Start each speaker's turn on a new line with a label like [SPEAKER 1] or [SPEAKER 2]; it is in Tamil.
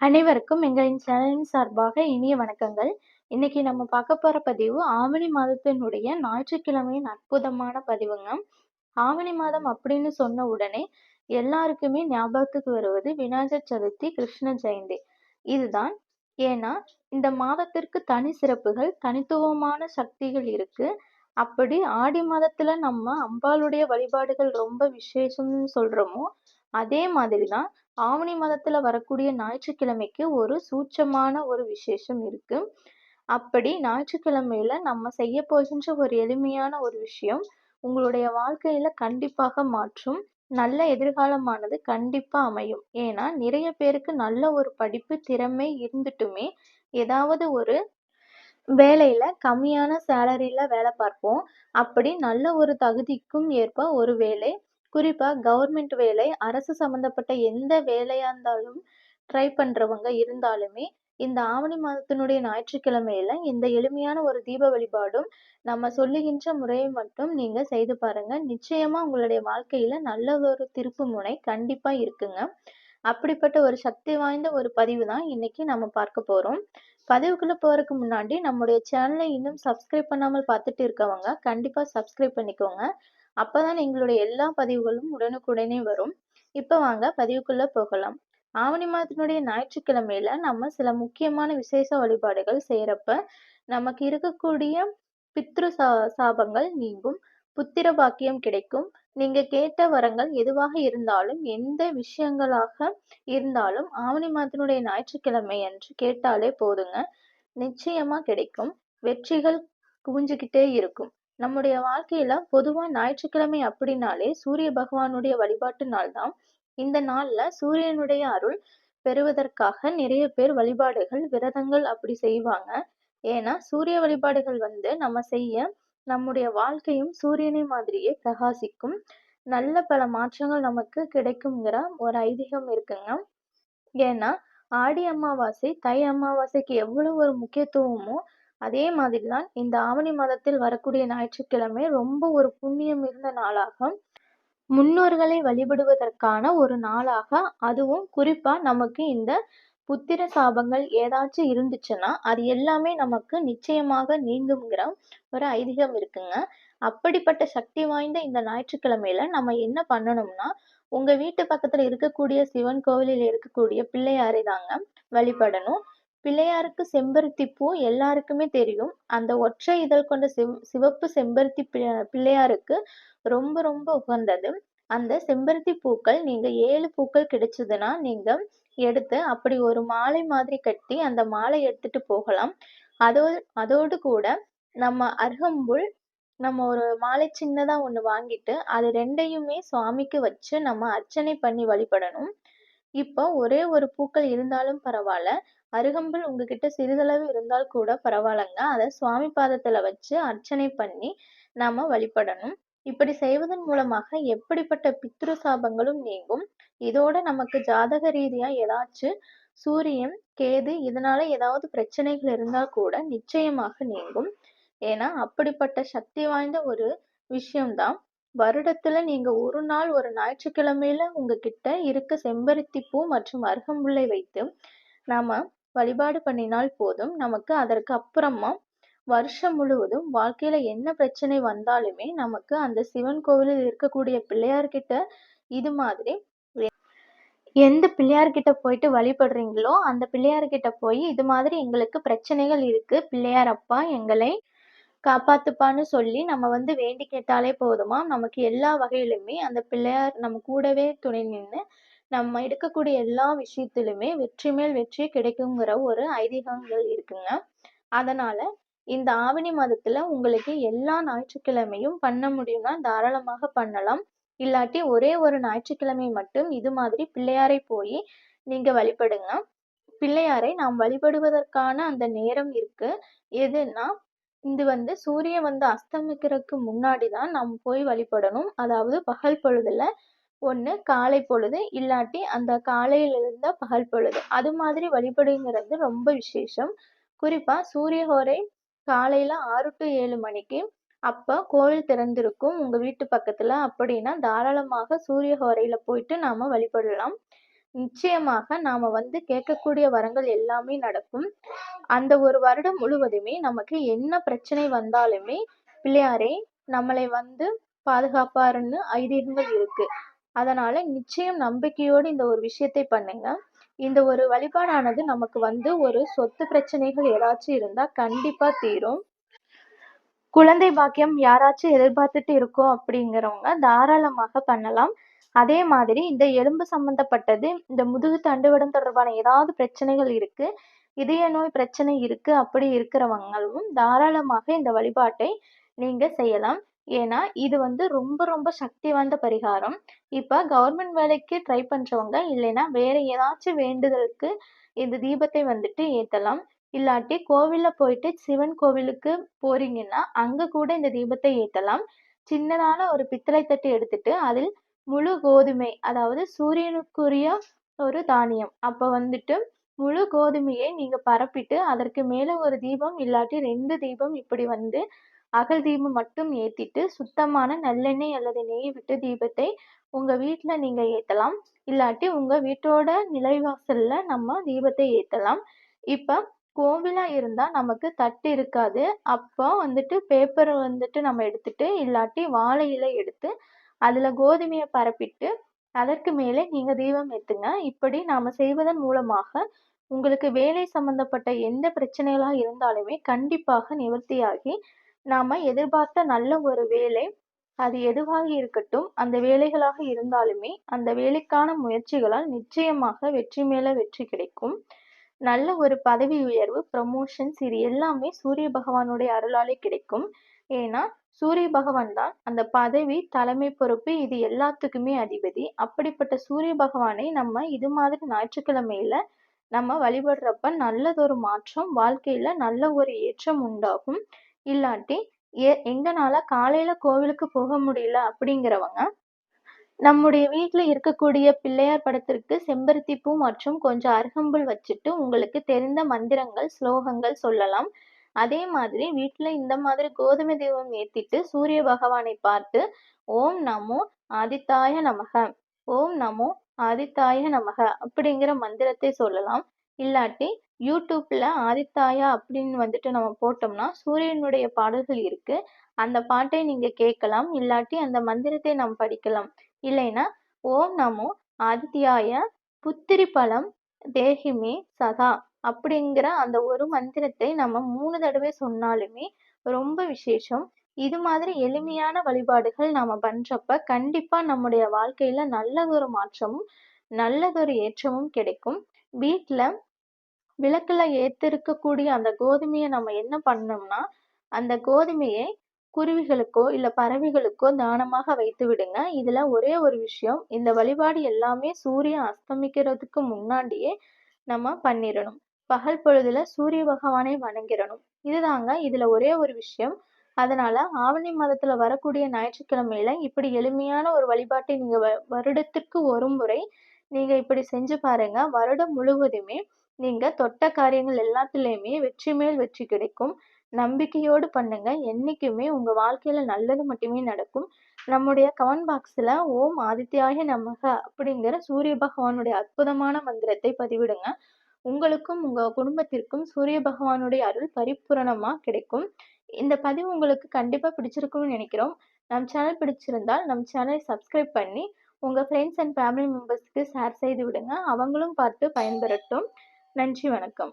[SPEAKER 1] அனைவருக்கும் எங்களின் சேனலின் சார்பாக இனிய வணக்கங்கள். இன்னைக்கு நம்ம பார்க்க போற பதிவு ஆவணி மாதத்தினுடைய ஞாயிற்றுக்கிழமையின் அற்புதமான பதிவுங்க. ஆவணி மாதம் அப்படின்னு சொன்ன உடனே எல்லாருக்குமே ஞாபகத்துக்கு வருவது விநாயகர் சதுர்த்தி, கிருஷ்ண ஜெயந்தி. இதுதான். ஏன்னா இந்த மாதத்திற்கு தனி சிறப்புகள், தனித்துவமான சக்திகள் இருக்கு. அப்படி ஆடி மாதத்துல நம்ம அம்பாளுடைய வழிபாடுகள் ரொம்ப விசேஷம்னு சொல்றோமோ, அதே மாதிரி தான் ஆவணி மதத்தில் வரக்கூடிய ஞாயிற்றுக்கிழமைக்கு ஒரு சூட்சமான ஒரு விசேஷம் இருக்கு. அப்படி ஞாயிற்றுக்கிழமையில நம்ம செய்ய போகின்ற ஒரு எளிமையான ஒரு விஷயம் உங்களுடைய வாழ்க்கையில கண்டிப்பாக மாற்றும். நல்ல எதிர்காலமானது கண்டிப்பா அமையும். ஏன்னா நிறைய பேருக்கு நல்ல ஒரு படிப்பு, திறமை இருந்துட்டுமே ஏதாவது ஒரு வேலையில கம்மியான சேலரியில வேலை பார்ப்போம். அப்படி நல்ல ஒரு தகுதிக்கும் ஏற்ப ஒரு வேலை குறிப்பா கவர்மெண்ட் வேலை, அரசு சம்மந்தப்பட்ட எந்த வேலையா இருந்தாலும் ட்ரை பண்றவங்க இருந்தாலுமே, இந்த ஆவணி மாதத்தினுடைய ஞாயிற்றுக்கிழமையில இந்த எளிமையான ஒரு தீப வழிபாடும், நம்ம சொல்லுகின்ற முறையை மட்டும் நீங்க செய்து பாருங்க. நிச்சயமா உங்களுடைய வாழ்க்கையில நல்ல ஒரு திருப்பு முனை கண்டிப்பா இருக்குங்க. அப்படிப்பட்ட ஒரு சக்தி வாய்ந்த ஒரு பதிவு தான் இன்னைக்கு நம்ம பார்க்க போறோம். பதிவுக்குள்ள போறதுக்கு முன்னாடி நம்முடைய சேனலை இன்னும் சப்ஸ்கிரைப் பண்ணாமல் பார்த்துட்டு இருக்கவங்க, கண்டிப்பா சப்ஸ்கிரைப் பண்ணிக்கோங்க. அப்பதான் எங்களுடைய எல்லா பதிவுகளும் உடனுக்குடனே வரும். இப்ப வாங்க பதிவுக்குள்ள போகலாம். ஆவணி மாதத்தினுடைய ஞாயிற்றுக்கிழமையில நம்ம சில முக்கியமான விசேஷ வழிபாடுகள் செய்யறப்ப, நமக்கு இருக்கக்கூடிய பித்ரு சா சாபங்கள் நீங்கும். புத்திர பாக்கியம் கிடைக்கும். நீங்க கேட்ட வரங்கள் எதுவாக இருந்தாலும், எந்த விஷயங்களாக இருந்தாலும் ஆவணி மாதத்தினுடைய ஞாயிற்றுக்கிழமை என்று கேட்டாலே போதுங்க. நிச்சயமா கிடைக்கும். வெற்றிகள் குவிஞ்சுகிட்டே இருக்கும். நம்முடைய வாழ்க்கையில பொதுவா ஞாயிற்றுக்கிழமை அப்படின்னாலே சூரிய பகவானுடைய வழிபாட்டு நாள் தான். இந்த நாள்ல சூரியனுடைய அருள் பெறுவதற்காக நிறைய பேர் வழிபாடுகள், விரதங்கள் அப்படி செய்வாங்க. ஏன்னா சூரிய வழிபாடுகள் வந்து நம்ம செய்ய நம்முடைய வாழ்க்கையும் சூரியனை மாதிரியே பிரகாசிக்கும். நல்ல பல மாற்றங்கள் நமக்கு கிடைக்குங்கிற ஒரு ஐதீகம் இருக்குங்க. ஏன்னா ஆடி அமாவாசை, தை அமாவாசைக்கு எவ்வளவு ஒரு முக்கியத்துவமோ, அதே மாதிரி தான் இந்த ஆவணி மாதத்தில் வரக்கூடிய ஞாயிற்றுக்கிழமை ரொம்ப ஒரு புண்ணியம் மிகுந்த நாளாக, முன்னோர்களை வழிபடுவதற்கான ஒரு நாளாக, அதுவும் குறிப்பா நமக்கு இந்த புத்திர சாபங்கள் ஏதாச்சும் இருந்துச்சுன்னா, அது எல்லாமே நமக்கு நிச்சயமாக நீங்குங்கிற ஒரு ஐதீகம் இருக்குங்க. அப்படிப்பட்ட சக்தி வாய்ந்த இந்த ஞாயிற்றுக்கிழமையில நம்ம என்ன பண்ணணும்னா, உங்க வீட்டு பக்கத்துல இருக்கக்கூடிய சிவன் கோவிலில் இருக்கக்கூடிய பிள்ளையாரை தாங்க வழிபடணும். பிள்ளையாருக்கு செம்பருத்தி பூ எல்லாருக்குமே தெரியும். அந்த ஒற்றை இதழ் கொண்ட செவ் சிவப்பு செம்பருத்தி பிள்ளையாருக்கு ரொம்ப ரொம்ப உகந்தது. அந்த செம்பருத்தி பூக்கள் நீங்க ஏழு பூக்கள் கிடைச்சதுன்னா, நீங்க எடுத்து அப்படி ஒரு மாலை மாதிரி கட்டி, அந்த மாலை எடுத்துட்டு போகலாம். அதோ அதோடு கூட நம்ம அருகம்புல், நம்ம ஒரு மாலை சின்னதா ஒண்ணு வாங்கிட்டு, அது ரெண்டையுமே சுவாமிக்கு வச்சு நம்ம அர்ச்சனை பண்ணி வழிபடணும். இப்போ ஒரே ஒரு பூக்கள் இருந்தாலும் பரவாயில்ல அருகம்புல் உங்ககிட்ட சிறிதளவு இருந்தால் கூட பரவாயில்லங்க அதை சுவாமி பாதத்துல வச்சு அர்ச்சனை பண்ணி நாம வழிபடணும். இப்படி செய்வதன் மூலமாக எப்படிப்பட்ட பித்ரு சாபங்களும் நீங்கும். இதோட நமக்கு ஜாதக ரீதியா ஏதாச்சும் சூரியன், கேது இதனால ஏதாவது பிரச்சனைகள் இருந்தால் கூட நிச்சயமாக நீங்கும். ஏன்னா அப்படிப்பட்ட சக்தி வாய்ந்த ஒரு விஷயம்தான் வருடத்துல நீங்க ஒரு நாள் ஒரு ஞாயிற்றுக்கிழமையில உங்ககிட்ட இருக்க செம்பருத்தி பூ மற்றும் அருகம்புல்லை வைத்து நாம வழிபாடு பண்ணினால் போதும். நமக்கு அதற்கு அப்புறமா வருஷம் முழுவதும் வாழ்க்கையில என்ன பிரச்சனை வந்தாலுமே நமக்கு அந்த சிவன் கோவிலில் இருக்கக்கூடிய பிள்ளையார்கிட்ட இது மாதிரி எந்த பிள்ளையார்கிட்ட போயிட்டு வழிபடுறீங்களோ, அந்த பிள்ளையார்கிட்ட போய் இது மாதிரி எங்களுக்கு பிரச்சனைகள் இருக்கு. பிள்ளையார் அப்பா எங்களை காப்பாத்துப்பான்னு சொல்லி நம்ம வந்து வேண்டி கேட்டாலே போதுமா நமக்கு எல்லா வகையிலுமே அந்த பிள்ளையார் நம்ம கூடவே துணை நின்னு, நம்ம எடுக்கக்கூடிய எல்லா விஷயத்திலுமே வெற்றி மேல் வெற்றி கிடைக்குங்கிற ஒரு ஐதீகங்கள் இருக்குங்க. அதனால இந்த ஆவணி மாதத்துல உங்களுக்கு எல்லா ஞாயிற்றுக்கிழமையும் பண்ண முடியும்னா தாராளமாக பண்ணலாம். இல்லாட்டி ஒரே ஒரு ஞாயிற்றுக்கிழமை மட்டும் இது மாதிரி பிள்ளையாரை போய் நீங்க வழிபடுங்க. பிள்ளையாரை நாம் வழிபடுவதற்கான அந்த நேரம் இருக்கு. எதுன்னா, இது வந்து சூரியன் வந்து அஸ்தமிக்கிறதுக்கு முன்னாடி தான் நாம் போய் வழிபடணும். அதாவது பகல் பொழுதுல ஒன்று காலை பொழுது, இல்லாட்டி அந்த காலையில இருந்தால் பகல் பொழுது. அது மாதிரி வழிபடுங்கிறது ரொம்ப விசேஷம். குறிப்பா சூரியஹோரை காலையில ஆறு டு ஏழு மணிக்கு. அப்ப கோவில் திறந்திருக்கும் உங்க வீட்டு பக்கத்துல. அப்படின்னா தாராளமாக சூரியஹோரையில போயிட்டு நாம வழிபடலாம். நிச்சயமாக நாம வந்து கேட்கக்கூடிய வரங்கள் எல்லாமே நடக்கும். அந்த ஒரு வருடம் முழுவதுமே நமக்கு என்ன பிரச்சனை வந்தாலுமே பிள்ளையாரே நம்மளை வந்து பாதுகாப்பாருன்னு ஐதீகங்கள் இருக்கு. அதனால நிச்சயம் நம்பிக்கையோடு இந்த ஒரு விஷயத்தை பண்ணுங்க. இந்த ஒரு வழிபாடானது நமக்கு வந்து ஒரு சொத்து பிரச்சனைகள் ஏதாச்சும் இருந்தா கண்டிப்பா தீரும். குழந்தை பாக்கியம் யாராச்சும் எதிர்பார்த்துட்டு இருக்கோம் அப்படிங்கிறவங்க தாராளமாக பண்ணலாம். அதே மாதிரி இந்த எலும்பு சம்பந்தப்பட்டது, இந்த முதுகு தண்டுவடம் தொடர்பான ஏதாவது பிரச்சனைகள் இருக்கு, இதய நோய் பிரச்சனை இருக்கு அப்படி இருக்கிறவங்களும் தாராளமாக இந்த வழிபாட்டை நீங்க செய்யலாம். ஏன்னா இது வந்து ரொம்ப ரொம்ப சக்தி வாய்ந்த பரிகாரம். இப்போ கவர்மெண்ட் வேலைக்கு ட்ரை பண்றவங்க இல்லைன்னா வேற ஏதாச்சும் வேண்டுதலுக்கு இந்த தீபத்தை வந்துட்டு ஏற்றலாம் இல்லாட்டி கோவில்ல போயிட்டு சிவன் கோவிலுக்கு போறீங்கன்னா அங்க கூட இந்த தீபத்தை ஏற்றலாம் சின்னதான ஒரு பித்தளை தட்டு எடுத்துட்டு அதில் முழு கோதுமை அதாவது சூரியனுக்குரிய ஒரு தானியம். அப்போ வந்துட்டு முழு கோதுமையை நீங்க பரப்பிட்டு அதற்கு மேலே ஒரு தீபம் இல்லாட்டி ரெண்டு தீபம் இப்படி வந்து அகல் தீபம் மட்டும் ஏத்திட்டு சுத்தமான நல்லெண்ணெய் அல்லது நெய் விட்டு தீபத்தை உங்க வீட்ல நீங்க ஏத்தலாம். இல்லாட்டி உங்க வீட்டோட நிலைவாசல்ல நம்ம தீபத்தை ஏத்தலாம். இப்ப கோவிலா இருந்தா நமக்கு தட்டு இருக்காது. அப்போ வந்துட்டு பேப்பரை வந்துட்டு நம்ம எடுத்துட்டு இல்லாட்டி வாழை இலை எடுத்து அதுல கோதுமையை பரப்பிட்டு அதற்கு மேலே நீங்க தீபம் ஏத்துங்க. இப்படி நாம செய்வதன் மூலமாக உங்களுக்கு வேலை சம்பந்தப்பட்ட எந்த பிரச்சனைகளாக இருந்தாலுமே கண்டிப்பாக நிவர்த்தியாகி நாம எதிர்பார்த்த நல்ல ஒரு வேலை அது எதுவாக இருக்கட்டும் அந்த வேலைகளாக இருந்தாலுமே அந்த வேலைக்கான முயற்சிகளால் நிச்சயமாக வெற்றி மேல வெற்றி கிடைக்கும். நல்ல ஒரு பதவி உயர்வு, ப்ரமோஷன்ஸ் இது எல்லாமே சூரிய பகவானுடைய அருளாலே கிடைக்கும். ஏன்னா சூரிய பகவான் தான் அந்த பதவி, தலைமை பொறுப்பு இது எல்லாத்துக்குமே அதிபதி. அப்படிப்பட்ட சூரிய பகவானை நம்ம இது மாதிரி ஞாயிற்றுக்கிழமையில நம்ம வழிபடுறப்ப நல்லதொரு மாற்றம், வாழ்க்கையில நல்ல ஒரு ஏற்றம் உண்டாகும். இல்லாட்டி எ எங்கனால காலையில கோவிலுக்கு போக முடியல அப்படிங்கிறவங்க நம்முடைய வீட்டில் இருக்கக்கூடிய பிள்ளையார் படத்திற்கு செம்பருத்தி பூ மற்றும் கொஞ்சம் அருகம்புல் வச்சுட்டு உங்களுக்கு தெரிந்த மந்திரங்கள், ஸ்லோகங்கள் சொல்லலாம். அதே மாதிரி வீட்டில் இந்த மாதிரி கோதுமை தீபம் ஏத்திட்டு சூரிய பகவானை பார்த்து ஓம் நமோ ஆதித்தாய நமக ஓம் நமோ ஆதித்தாய நமக அப்படிங்கிற மந்திரத்தை சொல்லலாம். இல்லாட்டி யூடியூப்பில் ஆதித்தாயா அப்படின்னு வந்துட்டு நம்ம போட்டோம்னா சூரியனுடைய பாடல்கள் இருக்குது அந்த பாட்டை நீங்கள் கேட்கலாம். இல்லாட்டி அந்த மந்திரத்தை நாம் படிக்கலாம். இல்லைன்னா ஓம் நமோ ஆதித்யாய புத்திரி பலம் தேகிமே சதா அப்படிங்கிற அந்த ஒரு மந்திரத்தை நம்ம மூணு தடவை சொன்னாலுமே ரொம்ப விசேஷம். இது மாதிரி எளிமையான வழிபாடுகள் நாம் பண்ணுறப்ப கண்டிப்பாக நம்முடைய வாழ்க்கையில் நல்லதொரு மாற்றமும், நல்லதொரு ஏற்றமும் கிடைக்கும். வீட்டில் விளக்குல ஏற்றிருக்கக்கூடிய அந்த கோதுமையை நம்ம என்ன பண்ணோம்னா, அந்த கோதுமையை குருவிகளுக்கோ, இல்ல பறவைகளுக்கோ தானமாக வைத்து விடுங்க. இதுல ஒரே ஒரு விஷயம், இந்த வழிபாடு எல்லாமே சூரியன் அஸ்தமிக்கிறதுக்கு முன்னாடியே நம்ம பண்ணிடணும் பகல் பொழுதுல சூரிய பகவானை வணங்கிடணும் இதுதாங்க இதுல ஒரே ஒரு விஷயம். அதனால ஆவணி மாதத்துல வரக்கூடிய ஞாயிற்றுக்கிழமையில இப்படி எளிமையான ஒரு வழிபாட்டை நீங்க வ வருடத்திற்கு ஒரு முறை நீங்க இப்படி செஞ்சு பாருங்க. வருடம் முழுவதுமே நீங்க தொட்ட காரியங்கள் எல்லாத்துலயுமே வெற்றி மேல் வெற்றி கிடைக்கும். நம்பிக்கையோடு பண்ணுங்க. என்னைக்குமே உங்க வாழ்க்கையில நல்லது மட்டுமே நடக்கும். நம்முடைய கமெண்ட் பாக்ஸ்ல ஓம் ஆதித்யாய நமக அப்படிங்கிற சூரிய பகவானுடைய அற்புதமான மந்திரத்தை பதிவிடுங்க. உங்களுக்கும் உங்க குடும்பத்திற்கும் சூரிய பகவானுடைய அருள் பரிபூரணமா கிடைக்கும். இந்த பதிவு உங்களுக்கு கண்டிப்பா பிடிச்சிருக்கும்னு நினைக்கிறோம். நம் சேனல் பிடிச்சிருந்தால் நம் சேனலை சப்ஸ்கிரைப் பண்ணி உங்க ஃப்ரெண்ட்ஸ் அண்ட் ஃபேமிலி மெம்பர்ஸ்க்கு ஷேர் செய்து விடுங்க. அவங்களும் பார்த்து பயன்பெறட்டும். நன்றி வணக்கம்.